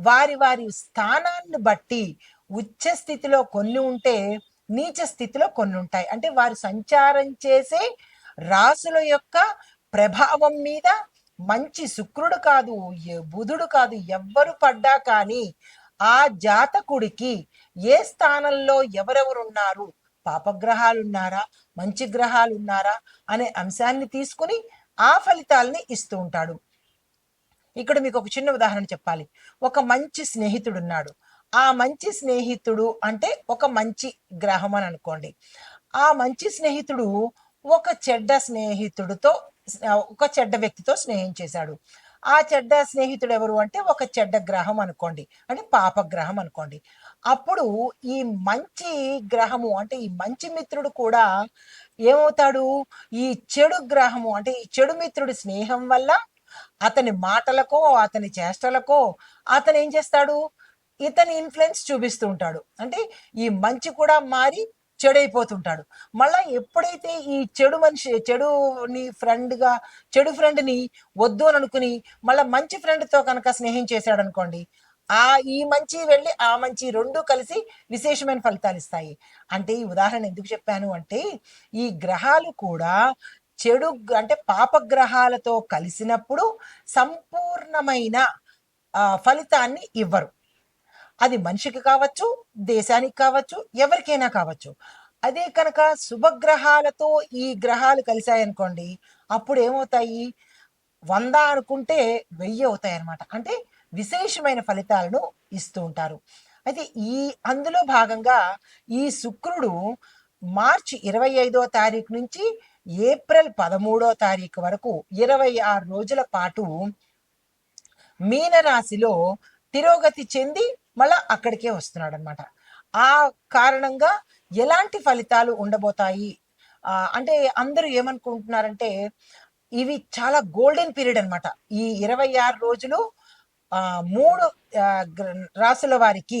వారి వారి స్థానాన్ని బట్టి ఉచ్చ స్థితిలో కొన్ని ఉంటే నీచ స్థితిలో కొన్ని ఉంటాయి. అంటే వారు సంచారం చేసే రాసుల యొక్క ప్రభావం మీద మంచి శుక్రుడు కాదు బుధుడు కాదు ఎవ్వరు పడ్డా కానీ ఆ జాతకుడికి ఏ స్థానంలో ఎవరెవరున్నారు? పాపగ్రహాలున్నారా? ఉన్నారా మంచి గ్రహాలు ఉన్నారా అనే అంశాన్ని తీసుకుని ఆ ఫలితాలని ఇస్తూ ఉంటాడు. ఇక్కడ మీకు ఒక చిన్న ఉదాహరణ చెప్పాలి. ఒక మంచి స్నేహితుడు ఉన్నాడు ఆ మంచి స్నేహితుడు అంటే ఒక మంచి గ్రహం అని అనుకోండి. ఆ మంచి స్నేహితుడు ఒక చెడ్డ స్నేహితుడితో ఒక చెడ్డ వ్యక్తితో స్నేహం చేశాడు. ఆ చెడ్డ స్నేహితుడు ఎవరు అంటే ఒక చెడ్డ గ్రహం అనుకోండి. అంటే పాప గ్రహం అనుకోండి. అప్పుడు ఈ మంచి గ్రహము అంటే ఈ మంచి మిత్రుడు కూడా ఏమవుతాడు? ఈ చెడు గ్రహము అంటే ఈ చెడు మిత్రుడి స్నేహం వల్ల అతని మాటలకో అతని చేష్టలకో అతను ఏం చేస్తాడు? ఇతని ఇన్ఫ్లుయెన్స్ చూపిస్తూ ఉంటాడు. అంటే ఈ మంచి కూడా మారి చెడైపోతుంటాడు. మళ్ళా ఎప్పుడైతే ఈ చెడు మనిషి చెడుని ఫ్రెండ్గా చెడు ఫ్రెండ్ని వద్దు అని అనుకుని మళ్ళీ మంచి ఫ్రెండ్తో కనుక స్నేహం చేశాడు అనుకోండి ఆ ఈ మంచి వెళ్ళి ఆ మంచి రెండు కలిసి విశేషమైన ఫలితాలు ఇస్తాయి. అంటే ఈ ఉదాహరణ ఎందుకు చెప్పాను అంటే ఈ గ్రహాలు కూడా చెడు అంటే పాపగ్రహాలతో కలిసినప్పుడు సంపూర్ణమైన ఫలితాన్ని ఇవ్వరు. అది మనిషికి కావచ్చు దేశానికి కావచ్చు ఎవరికైనా కావచ్చు. అదే కనుక శుభగ్రహాలతో ఈ గ్రహాలు కలిశాయనుకోండి అప్పుడు ఏమవుతాయి వంద అనుకుంటే వెయ్యి అవుతాయి అనమాట అంటే విశేషమైన ఫలితాలను ఇస్తూ ఉంటారు. అయితే ఈ అందులో భాగంగా ఈ శుక్రుడు మార్చి ఇరవై ఐదో తారీఖు నుంచి ఏప్రిల్ పదమూడో తారీఖు వరకు ఇరవై ఆరు రోజుల పాటు మీనరాశిలో తిరోగతి చెంది మళ్ళా అక్కడికే వస్తున్నాడు అనమాట ఆ కారణంగా ఎలాంటి ఫలితాలు ఉండబోతాయి? అంటే అందరూ ఏమనుకుంటున్నారంటే ఇవి చాలా గోల్డెన్ పీరియడ్ అనమాట ఈ ఇరవై ఆరు రోజులు మూడు రాశుల రాసుల వారికి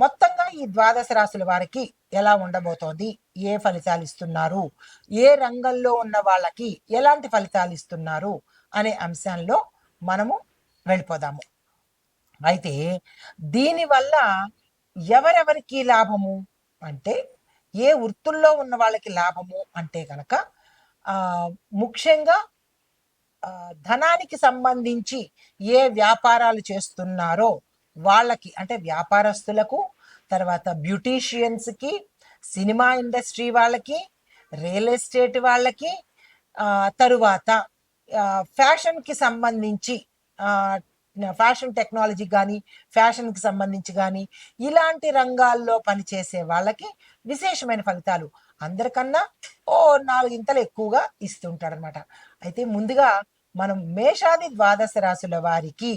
మొత్తంగా ఈ ద్వాదశ రాశుల వారికి ఎలా ఉండబోతోంది? ఏ ఫలితాలు ఇస్తున్నారు? ఏ రంగంలో ఉన్న వాళ్ళకి ఎలాంటి ఫలితాలు ఇస్తున్నారు? అనే అంశంలో మనము వెళ్ళిపోదాము. అయితే దీనివల్ల ఎవరెవరికి లాభము? అంటే ఏ వృత్తుల్లో ఉన్న వాళ్ళకి లాభము? అంటే కనుక ముఖ్యంగా ధనానికి సంబంధించి ఏ వ్యాపారాలు చేస్తున్నారో వాళ్ళకి అంటే వ్యాపారస్తులకు తర్వాత బ్యూటీషియన్స్కి సినిమా ఇండస్ట్రీ వాళ్ళకి రియల్ ఎస్టేట్ వాళ్ళకి తరువాత ఫ్యాషన్కి సంబంధించి ఫ్యాషన్ టెక్నాలజీ కానీ ఫ్యాషన్కి సంబంధించి కానీ ఇలాంటి రంగాల్లో పనిచేసే వాళ్ళకి విశేషమైన ఫలితాలు అందరికన్నా ఓ నాలుగింతలు ఎక్కువగా ఇస్తుంటాడనమాట అయితే ముందుగా మనం మేషాది ద్వాదశ రాశుల వారికి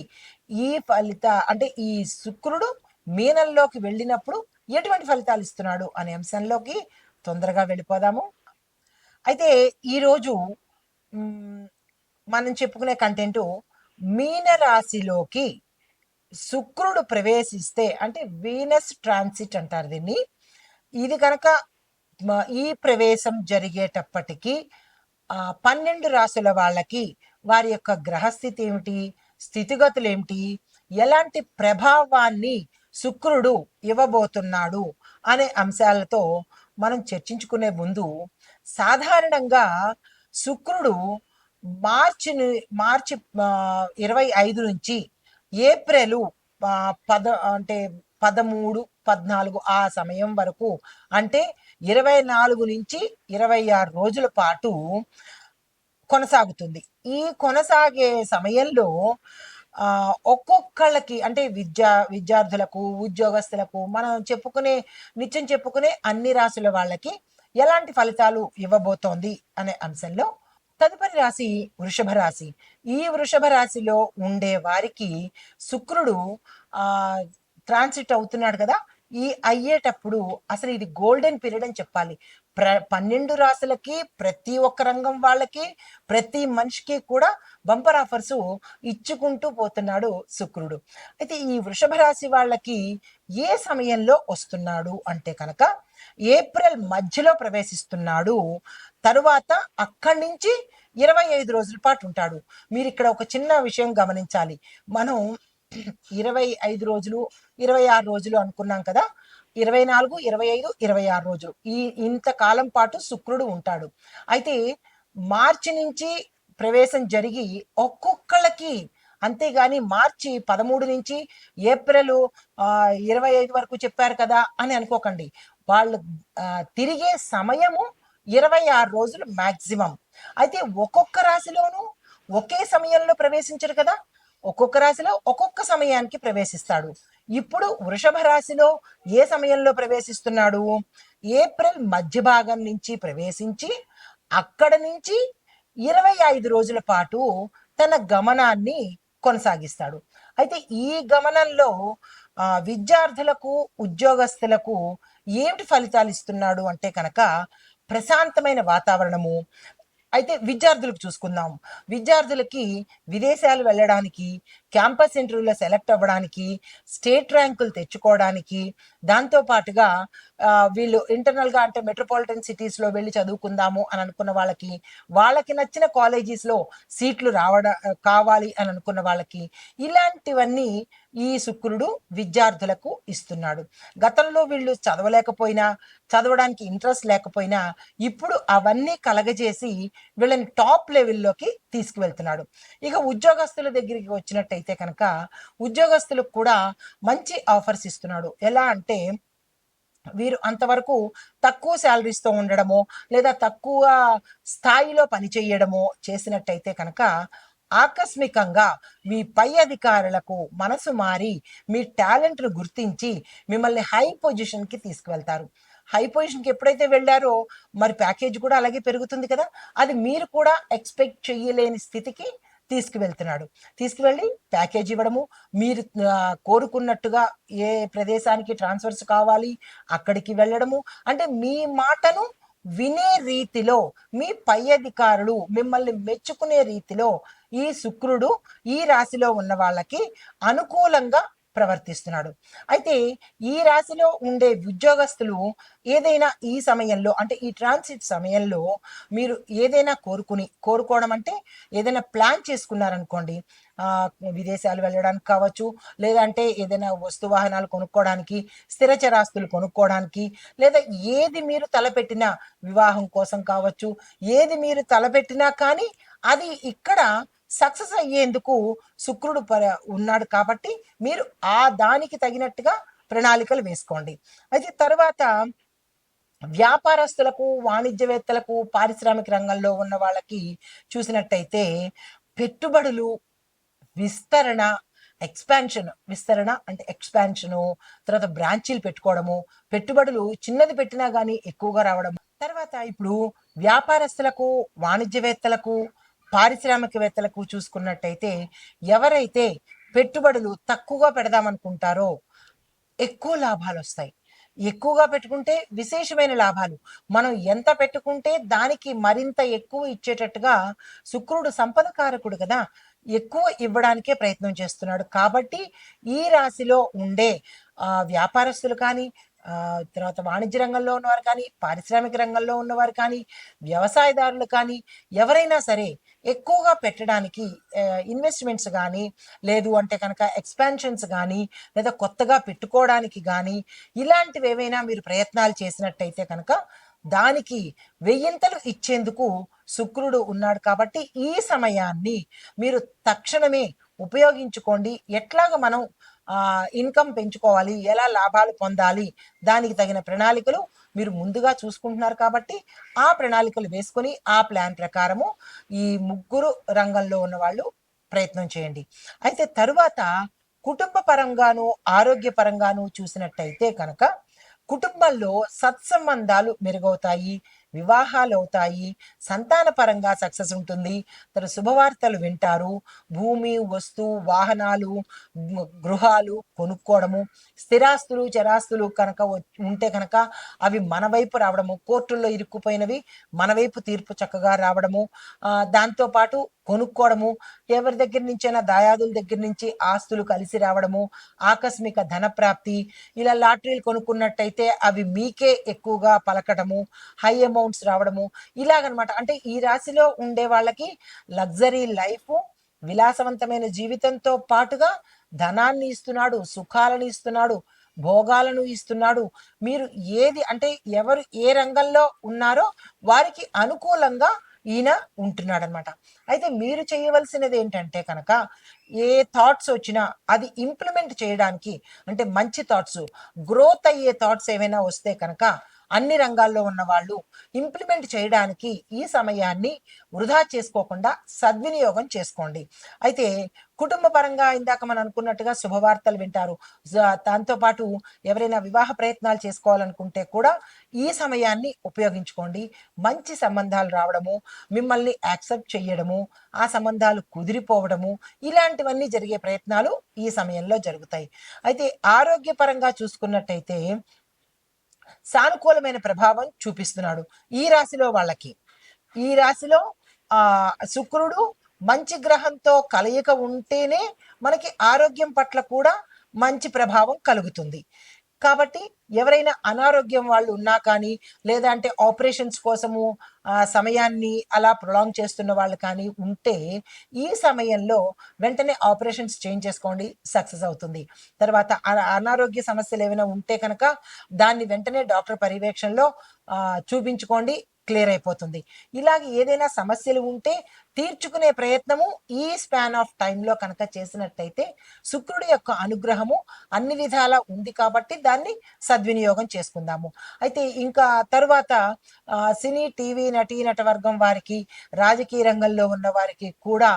ఈ ఫలిత అంటే ఈ శుక్రుడు మీనంలోకి వెళ్ళినప్పుడు ఎటువంటి ఫలితాలు ఇస్తున్నాడు అనే అంశంలోకి తొందరగా వెళ్ళిపోదాము. అయితే ఈరోజు మనం చెప్పుకునే కంటెంట్ మీనరాశిలోకి శుక్రుడు ప్రవేశిస్తే అంటే వీనస్ ట్రాన్సిట్ అంటారు దీన్ని. ఇది కనుక ఈ ప్రవేశం జరిగేటప్పటికీ పన్నెండు రాశుల వాళ్ళకి వారి యొక్క గ్రహస్థితి ఏమిటి? స్థితిగతులు ఏమిటి? ఎలాంటి ప్రభావాన్ని శుక్రుడు ఇవ్వబోతున్నాడు అనే అంశాలతో మనం చర్చించుకునే ముందు సాధారణంగా శుక్రుడు మార్చి మార్చి ఇరవై ఐదు నుంచి ఏప్రిల్ పద అంటే పదమూడు పద్నాలుగు ఆ సమయం వరకు అంటే ఇరవై నాలుగు నుంచి ఇరవై ఆరు రోజుల పాటు కొనసాగుతుంది. ఈ కొనసాగే సమయంలో ఆ, ఒక్కొక్కళ్ళకి అంటే విద్యా విద్యార్థులకు ఉద్యోగస్తులకు మనం చెప్పుకునే నిత్యం చెప్పుకునే అన్ని రాసుల వాళ్ళకి ఎలాంటి ఫలితాలు ఇవ్వబోతోంది అనే అంశంలో తదుపరి రాశి వృషభ రాశి. ఈ వృషభ రాశిలో ఉండే వారికి శుక్రుడు ఆ ట్రాన్సిట్ అవుతున్నాడు కదా. ఈ అయ్యేటప్పుడు అసలు ఇది గోల్డెన్ పీరియడ్ అని చెప్పాలి. ప్ర పన్నెండు రాశులకి ప్రతి ఒక్క రంగం వాళ్ళకి ప్రతి మనిషికి కూడా బంపర్ ఆఫర్స్ ఇచ్చుకుంటూ పోతున్నాడు శుక్రుడు. అయితే ఈ వృషభ రాశి వాళ్ళకి ఏ సమయంలో వస్తున్నాడు అంటే కనుక ఏప్రిల్ మధ్యలో ప్రవేశిస్తున్నాడు. తరువాత అక్కడి నుంచి ఇరవై ఐదు రోజుల పాటు ఉంటాడు. మీరు ఇక్కడ ఒక చిన్న విషయం గమనించాలి. మనం ఇరవై ఐదు రోజులు ఇరవై ఆరు రోజులు అనుకున్నాం కదా ఇరవై నాలుగు ఇరవై ఐదు ఇరవై ఆరు రోజులు. ఈ ఇంతకాలం పాటు శుక్రుడు ఉంటాడు. అయితే మార్చి నుంచి ప్రవేశం జరిగి ఒక్కొక్కళ్ళకి అంతేగాని మార్చి పదమూడు నుంచి ఏప్రిల్ ఇరవై ఐదు వరకు చెప్పారు కదా అని అనుకోకండి. వాళ్ళు తిరిగే సమయము ఇరవై ఆరు రోజులు మాక్సిమం. అయితే ఒక్కొక్క రాశిలోనూ ఒకే సమయంలో ప్రవేశించరు కదా? ఒక్కొక్క రాశిలో ఒక్కొక్క సమయానికి ప్రవేశిస్తాడు. ఇప్పుడు వృషభ రాశిలో ఏ సమయంలో ప్రవేశిస్తున్నాడు? ఏప్రిల్ మధ్య భాగం నుంచి ప్రవేశించి అక్కడ నుంచి ఇరవై ఐదు రోజుల పాటు తన గమనాన్ని కొనసాగిస్తాడు. అయితే ఈ గమనంలో విద్యార్థులకు ఉద్యోగస్తులకు ఏమిటి ఫలితాలు ఇస్తున్నాడు అంటే కనుక ప్రశాంతమైన వాతావరణము అయితే విద్యార్థులకు చూసుకుందాం. విద్యార్థులకి విదేశాలు వెళ్ళడానికి క్యాంపస్ ఇంటర్వ్యూలో సెలెక్ట్ అవ్వడానికి స్టేట్ ర్యాంకులు తెచ్చుకోవడానికి దాంతో పాటుగా వీళ్ళు ఇంటర్నల్గా అంటే మెట్రోపాలిటన్ సిటీస్లో వెళ్ళి చదువుకుందాము అని అనుకున్న వాళ్ళకి వాళ్ళకి నచ్చిన కాలేజెస్లో సీట్లు రావడం కావాలి అని అనుకున్న వాళ్ళకి ఇలాంటివన్నీ ఈ శుక్రుడు విద్యార్థులకు ఇస్తున్నాడు. గతంలో వీళ్ళు చదవలేకపోయినా చదవడానికి ఇంట్రెస్ట్ లేకపోయినా ఇప్పుడు అవన్నీ కలగజేసి వీళ్ళని టాప్ లెవెల్లోకి తీసుకువెళ్తున్నాడు. ఇక ఉద్యోగస్తుల దగ్గరికి వచ్చినట్టయితే కనుక ఉద్యోగస్తులకు కూడా మంచి ఆఫర్స్ ఇస్తున్నాడు. ఎలా అంటే వీరు అంతవరకు తక్కువ శాలరీస్తో ఉండడమో లేదా తక్కువ స్థాయిలో పని చేయడమో చేసినట్టయితే కనుక ఆకస్మికంగా మీ పై అధికారులకు మనసు మారి మీ టాలెంట్ను గుర్తించి మిమ్మల్ని హై పొజిషన్కి తీసుకువెళ్తారు. హై పొజిషన్కి ఎప్పుడైతే వెళ్ళారో మరి ప్యాకేజ్ కూడా అలాగే పెరుగుతుంది కదా. అది మీరు కూడా ఎక్స్పెక్ట్ చేయలేని స్థితికి తీసుకువెళ్తున్నాడు. తీసుకువెళ్ళి ప్యాకేజ్ ఇవ్వడము. మీరు కోరుకున్నట్టుగా ఏ ప్రదేశానికి ట్రాన్స్ఫర్స్ కావాలి అక్కడికి వెళ్ళడము. అంటే మీ మాటను వినే రీతిలో మీ పై అధికారులు మిమ్మల్ని మెచ్చుకునే రీతిలో ఈ శుక్రుడు ఈ రాశిలో ఉన్న వాళ్ళకి అనుకూలంగా ప్రవర్తిస్తున్నాడు. అయితే ఈ రాశిలో ఉండే ఉద్యోగస్తులు ఏదైనా ఈ సమయంలో అంటే ఈ ట్రాన్సిట్ సమయంలో మీరు ఏదైనా కోరుకుని కోరుకోవడం అంటే ఏదైనా ప్లాన్ చేసుకున్నారనుకోండి విదేశాలు వెళ్ళడానికి కావచ్చు లేదంటే ఏదైనా వస్తు వాహనాలు కొనుక్కోవడానికి స్థిర చరాస్తులు కొనుక్కోవడానికి లేదా ఏది మీరు తలపెట్టిన వివాహం కోసం కావచ్చు ఏది మీరు తలపెట్టినా కానీ అది ఇక్కడ సక్సెస్ అయ్యేందుకు శుక్రుడు పర- ఉన్నాడు కాబట్టి మీరు ఆ దానికి తగినట్టుగా ప్రణాళికలు వేసుకోండి. అయితే తర్వాత వ్యాపారస్తులకు వాణిజ్యవేత్తలకు పారిశ్రామిక రంగంలో ఉన్న వాళ్ళకి చూసినట్టయితే పెట్టుబడులు విస్తరణ ఎక్స్పాన్షన్ విస్తరణ అంటే ఎక్స్పాన్షను తర్వాత బ్రాంచీలు పెట్టుకోవడము పెట్టుబడులు చిన్నది పెట్టినా కానీ ఎక్కువగా రావడం తర్వాత ఇప్పుడు వ్యాపారస్తులకు వాణిజ్యవేత్తలకు పారిశ్రామికవేత్తలకు చూసుకున్నట్టయితే ఎవరైతే పెట్టుబడులు తక్కువగా పెడదామనుకుంటారో ఎక్కువ లాభాలు వస్తాయి ఎక్కువగా పెట్టుకుంటే విశేషమైన లాభాలు. మనం ఎంత పెట్టుకుంటే దానికి మరింత ఎక్కువ ఇచ్చేటట్టుగా శుక్రుడు సంపద కారకుడు కదా ఎక్కువ ఇవ్వడానికే ప్రయత్నం చేస్తున్నాడు. కాబట్టి ఈ రాశిలో ఉండే ఆ, వ్యాపారస్తులు కానీ తర్వాత వాణిజ్య రంగంలో ఉన్నవారు కానీ పారిశ్రామిక రంగంలో ఉన్నవారు కానీ వ్యవసాయదారులు కానీ ఎవరైనా సరే ఎక్కువగా పెట్టడానికి ఇన్వెస్ట్మెంట్స్ కానీ లేదు అంటే కనుక ఎక్స్పాన్షన్స్ కానీ లేదా కొత్తగా పెట్టుకోవడానికి కానీ ఇలాంటివి ఏవైనా మీరు ప్రయత్నాలు చేసినట్టయితే కనుక దానికి వెయ్యింతలు ఇచ్చేందుకు శుక్రుడు ఉన్నాడు కాబట్టి ఈ సమయాన్ని మీరు తక్షణమే ఉపయోగించుకోండి. ఎట్లాగ మనం ఇన్కమ్ పెంచుకోవాలి ఎలా లాభాలు పొందాలి దానికి తగిన ప్రణాళికలు మీరు ముందుగా చూసుకుంటున్నారు కాబట్టి ఆ ప్రణాళికలు వేసుకొని ఆ ప్లాన్ ప్రకారము ఈ ముగ్గురు రంగంలో ఉన్న వాళ్ళు ప్రయత్నం చేయండి. అయితే తరువాత కుటుంబ పరంగాను ఆరోగ్య పరంగాను చూసినట్టయితే కనుక కుటుంబంలో సత్సంబంధాలు మెరుగవుతాయి. వివాహాలు అవుతాయి సంతాన పరంగా సక్సెస్ ఉంటుంది. తన శుభవార్తలు వింటారు. భూమి వస్తు వాహనాలు గృహాలు కొనుక్కోవడము స్థిరాస్తులు చరాస్తులు కనుక ఉంటే కనుక అవి మన వైపు రావడము కోర్టుల్లో ఇరుక్కుపోయినవి మన వైపు తీర్పు చక్కగా రావడము దాంతోపాటు కొనుక్కోవడము ఎవరి దగ్గర నుంచైనా దాయాదుల దగ్గర నుంచి ఆస్తులు కలిసి రావడము ఆకస్మిక ధన ప్రాప్తి ఇలా లాటరీలు కొనుక్కున్నట్టయితే అవి మీకే ఎక్కువగా పలకటము హై అమౌంట్స్ రావడము ఇలాగనమాట. అంటే ఈ రాశిలో ఉండే వాళ్ళకి లగ్జరీ లైఫ్ విలాసవంతమైన జీవితంతో పాటుగా ధనాన్ని ఇస్తున్నాడు సుఖాలను ఇస్తున్నాడు భోగాలను ఇస్తున్నాడు. మీరు ఏది అంటే ఎవరు ఏ రంగంలో ఉన్నారో వారికి అనుకూలంగా ఈయన ఉంటున్నాడు అనమాట అయితే మీరు చేయవలసినది ఏంటంటే కనుక ఏ థాట్స్ వచ్చినా అది ఇంప్లిమెంట్ చేయడానికి అంటే మంచి థాట్స్ గ్రోత్ అయ్యే థాట్స్ ఏమైనా వస్తే కనుక అన్ని రంగాల్లో ఉన్న వాళ్ళు ఇంప్లిమెంట్ చేయడానికి ఈ సమయాన్ని వృధా చేసుకోకుండా సద్వినియోగం చేసుకోండి. అయితే కుటుంబ పరంగా ఇందాక మనం అనుకున్నట్టుగా శుభవార్తలు వింటారు. దాంతో పాటు ఎవరైనా వివాహ ప్రయత్నాలు చేసుకోవాలనుకుంటే కూడా ఈ సమయాన్ని ఉపయోగించుకోండి. మంచి సంబంధాలు రావడము మిమ్మల్ని యాక్సెప్ట్ చేయడము ఆ సంబంధాలు కుదిరిపోవడము ఇలాంటివన్నీ జరిగే ప్రయత్నాలు ఈ సమయంలో జరుగుతాయి. అయితే ఆరోగ్యపరంగా చూసుకున్నట్టయితే సానుకూలమైన ప్రభావం చూపిస్తున్నాడు ఈ రాశిలో వాళ్ళకి. ఈ రాశిలో ఆ శుక్రుడు మంచి గ్రహంతో కలయిక ఉంటేనే మనకి ఆరోగ్యం పట్ల కూడా మంచి ప్రభావం కలుగుతుంది. కాబట్టి ఎవరైనా అనారోగ్యం వాళ్ళు ఉన్నా కానీ లేదా అంటే ఆపరేషన్స్ కోసము సమయాన్ని అలా ప్రొలాంగ్ చేస్తున్న వాళ్ళు కానీ ఉంటే ఈ సమయంలో వెంటనే ఆపరేషన్స్ చేంజ్ చేసుకోండి సక్సెస్ అవుతుంది. తర్వాత అనారోగ్య సమస్యలు ఏమైనా ఉంటే కనుక దాన్ని వెంటనే డాక్టర్ పర్యవేక్షణలో చూపించుకోండి. క్లియర్ అయిపోతుంది. ఇలాగ ఏదైనా సమస్యలు ఉంటే తీర్చుకునే ప్రయత్నము ఈ స్పాన్ ఆఫ్ టైంలో కనుక చేసినట్టయితే శుక్రుడి యొక్క అనుగ్రహము అన్ని విధాలా ఉంది కాబట్టి దాన్ని సద్వినియోగం చేసుకుందాము. అయితే ఇంకా తరువాత సినీ టీవీ నటీ నటవర్గం వారికి రాజకీయ రంగంలో ఉన్న వారికి కూడా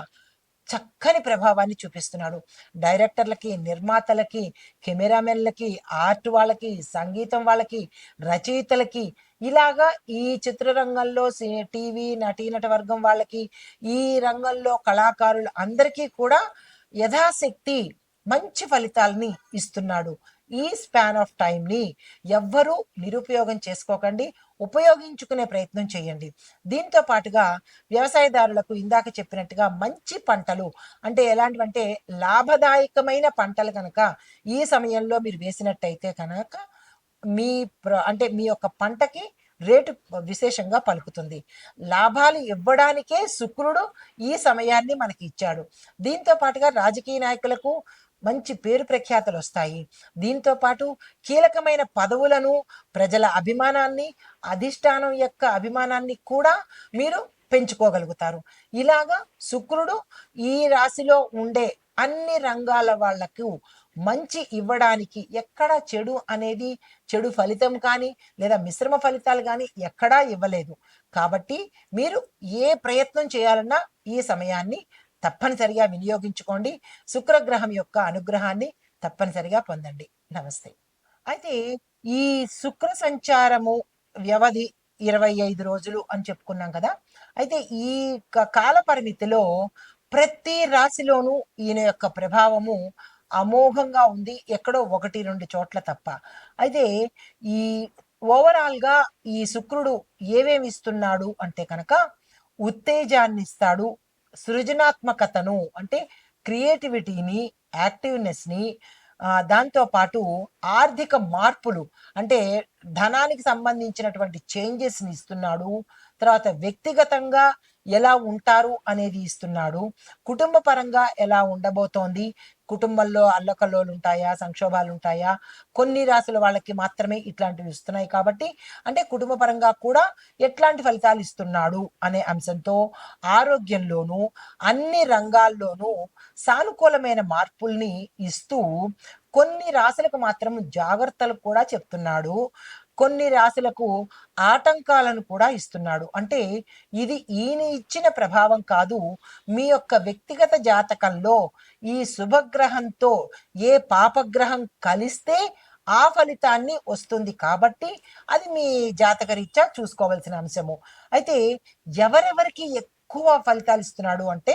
చక్కని ప్రభావాన్ని చూపిస్తున్నాడు. డైరెక్టర్లకి నిర్మాతలకి కెమెరామెన్లకి ఆర్ట్ వాళ్ళకి సంగీతం వాళ్ళకి రచయితలకి ఇలాగా ఈ చిత్రరంగంలో సి- టీవీ నటీనట వర్గం వాళ్ళకి ఈ రంగంలో కళాకారులు అందరికీ కూడా యథాశక్తి మంచి ఫలితాలని ఇస్తున్నాడు. ఈ స్పాన్ ఆఫ్ టైంని ఎవ్వరూ నిరుపయోగం చేసుకోకండి. ఉపయోగించుకునే ప్రయత్నం చేయండి. దీంతో పాటుగా వ్యవసాయదారులకు ఇందాక చెప్పినట్టుగా మంచి పంటలు అంటే ఎలాంటివంటే లాభదాయకమైన పంటలు కనుక ఈ సమయంలో మీరు వేసినట్టయితే కనుక మీ ప్ర- అంటే మీ యొక్క పంటకి రేటు విశేషంగా పలుకుతుంది. లాభాలు ఇవ్వడానికే శుక్రుడు ఈ సమయాన్ని మనకి ఇచ్చాడు. దీంతో పాటుగా రాజకీయ నాయకులకు మంచి పేరు ప్రఖ్యాతలు వస్తాయి దీంతో పాటు కీలకమైన పదవులను ప్రజల అభిమానాన్ని అధిష్టానం యొక్క అభిమానాన్ని కూడా మీరు పెంచుకోగలుగుతారు. ఇలాగా శుక్రుడు ఈ రాశిలో ఉండే అన్ని రంగాల వాళ్ళకు మంచి ఇవ్వడానికి ఎక్కడ చెడు అనేది చెడు ఫలితం కానీ లేదా మిశ్రమ ఫలితాలు కానీ ఎక్కడా ఇవ్వలేదు. కాబట్టి మీరు ఏ ప్రయత్నం చేయాలన్నా ఈ సమయాన్ని తప్పనిసరిగా వినియోగించుకోండి. శుక్రగ్రహం యొక్క అనుగ్రహాన్ని తప్పనిసరిగా పొందండి. నమస్తే. అయితే ఈ శుక్ర సంచారము వ్యవధి ఇరవై ఐదు రోజులు అని చెప్పుకున్నాం కదా. అయితే ఈ కాల పరిమితిలో ప్రతి రాశిలోనూ ఈయన యొక్క ప్రభావము అమోఘంగా ఉంది. ఎక్కడో ఒకటి రెండు చోట్ల తప్ప. అయితే ఈ ఓవరాల్గా ఈ శుక్రుడు ఏమేమి ఇస్తున్నాడు అంటే కనుక ఉత్తేజాన్ని ఇస్తాడు సృజనాత్మకతను అంటే క్రియేటివిటీని యాక్టివ్నెస్ని దాంతో పాటు ఆర్థిక మార్పులు అంటే ధనానికి సంబంధించినటువంటి చేంజెస్ని ఇస్తున్నాడు తర్వాత వ్యక్తిగతంగా ఎలా ఉంటారు అనేది ఇస్తున్నాడు కుటుంబ పరంగా ఎలా ఉండబోతోంది కుటుంబంలో అల్లకల్లోలు ఉంటాయా సంక్షోభాలు ఉంటాయా కొన్ని రాసుల వాళ్ళకి మాత్రమే ఇట్లాంటివి ఇస్తున్నాయి కాబట్టి అంటే కుటుంబ పరంగా కూడా ఎట్లాంటి ఫలితాలు ఇస్తున్నాడు అనే అంశంతో ఆరోగ్యంలోనూ అన్ని రంగాల్లోనూ సానుకూలమైన మార్పుల్ని ఇస్తూ కొన్ని రాశులకు మాత్రం జాగ్రత్తలు కూడా చెప్తున్నాడు. కొన్ని రాశులకు ఆటంకాలను కూడా ఇస్తున్నాడు. అంటే ఇది ఈయన ఇచ్చిన ప్రభావం కాదు మీ యొక్క వ్యక్తిగత జాతకంలో ఈ శుభగ్రహంతో ఏ పాపగ్రహం కలిస్తే ఆ ఫలితాన్ని వస్తుంది కాబట్టి అది మీ జాతకరీత్యా చూసుకోవాల్సిన అంశము. అయితే ఎవరెవరికి ఎక్కువ ఫలితాలు ఇస్తున్నాడు అంటే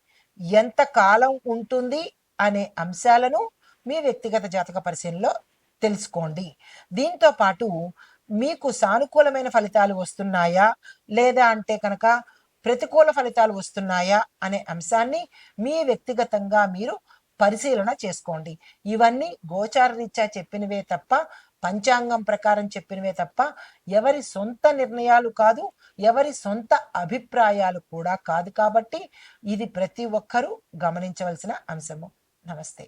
ఎంత కాలం ఉంటుంది అనే అంశాలను మీ వ్యక్తిగత జాతక పరిశీలనలో తెలుసుకోండి. దీంతో పాటు మీకు సానుకూలమైన ఫలితాలు వస్తున్నాయా? లేదా అంటే కనుక ప్రతికూల ఫలితాలు వస్తున్నాయా? అనే అంశాన్ని మీ వ్యక్తిగతంగా మీరు పరిశీలన చేసుకోండి. ఇవన్నీ గోచార రీత్యా చెప్పినవే తప్ప పంచాంగం ప్రకారం చెప్పినవే తప్ప ఎవరి సొంత నిర్ణయాలు కాదు ఎవరి సొంత అభిప్రాయాలు కూడా కాదు కాబట్టి ఇది ప్రతి ఒక్కరూ గమనించవలసిన అంశము. నమస్తే.